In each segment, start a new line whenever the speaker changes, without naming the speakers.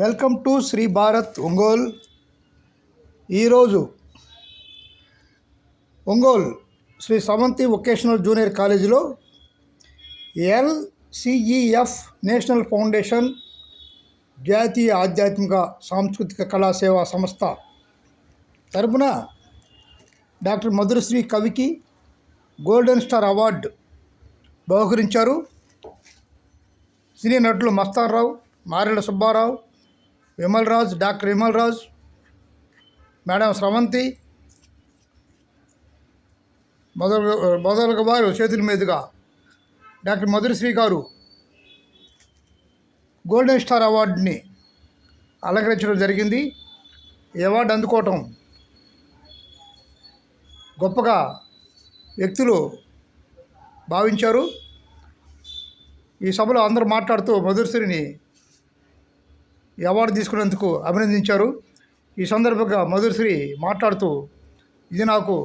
Welcome to Shri Bharat Ongole. ఈరోజు Ongole Shri Samanthi vocational junior కాలేజీలో LCEF national foundation జాతీయ ఆధ్యాత్మిక సాంస్కృతిక కళాసేవా సంస్థ తరపున డాక్టర్ మధురశ్రీ కవికి గోల్డెన్ స్టార్ అవార్డు బహుకరించారు. సినీ నటులు మస్తాన్రావు మారెళ్ళ సుబ్బారావు విమల్ రాజ్ డాక్టర్ విమల్ రాజ్ మేడం స్రవంతి మొదలు మొదలుగా వారు చేతుల మీదుగా డాక్టర్ మధురశ్రీ గారు గోల్డెన్ స్టార్ అవార్డుని అలంకరించడం జరిగింది. ఈ అవార్డు అందుకోవటం గొప్పగా వ్యక్తులు భావించారు. ఈ సభలో అందరూ మాట్లాడుతూ మధురశ్రీని ఈ అవార్డు తీసుకున్నందుకు అభినందించారు. ఈ సందర్భంగా మధుశ్రీ మాట్లాడుతూ ఇది నాకు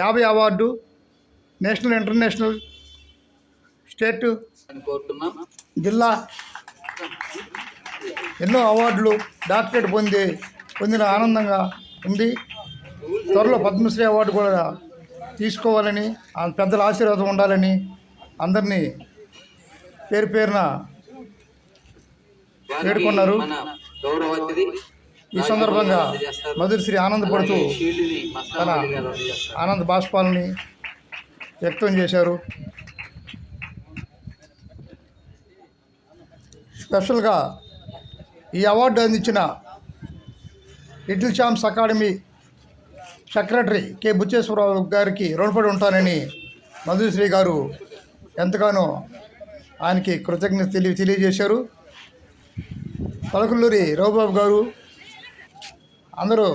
యాభై అవార్డు నేషనల్ ఇంటర్నేషనల్ స్టేట్ జిల్లా ఎన్నో అవార్డులు డాక్టరేట్ పొంది పొందిన ఆనందంగా ఉంది. త్వరలో పద్మశ్రీ అవార్డు కూడా తీసుకోవాలని పెద్దల ఆశీర్వాదం ఉండాలని అందరినీ పేరు పేరున వేడుకున్నారు. ఈ సందర్భంగా మధురశ్రీ ఆనందపడుతూ తన. ఆనంద బాష్పాలని వ్యక్తం చేశారు స్పెషల్గా ఈ అవార్డు అందించిన little champs academy secretary K Bucheswararao గారికి రుణపడి ఉంటానని మధుశ్రీ గారు ఎంతగానో ఆయనకి కృతజ్ఞత తెలియ తెలియజేశారు పలకల్లూరి రఘుబాబు గారు అందరూ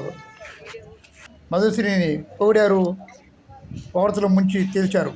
మధుశ్రీని పొగిడారు పొగడతలు ముంచి తేల్చారు.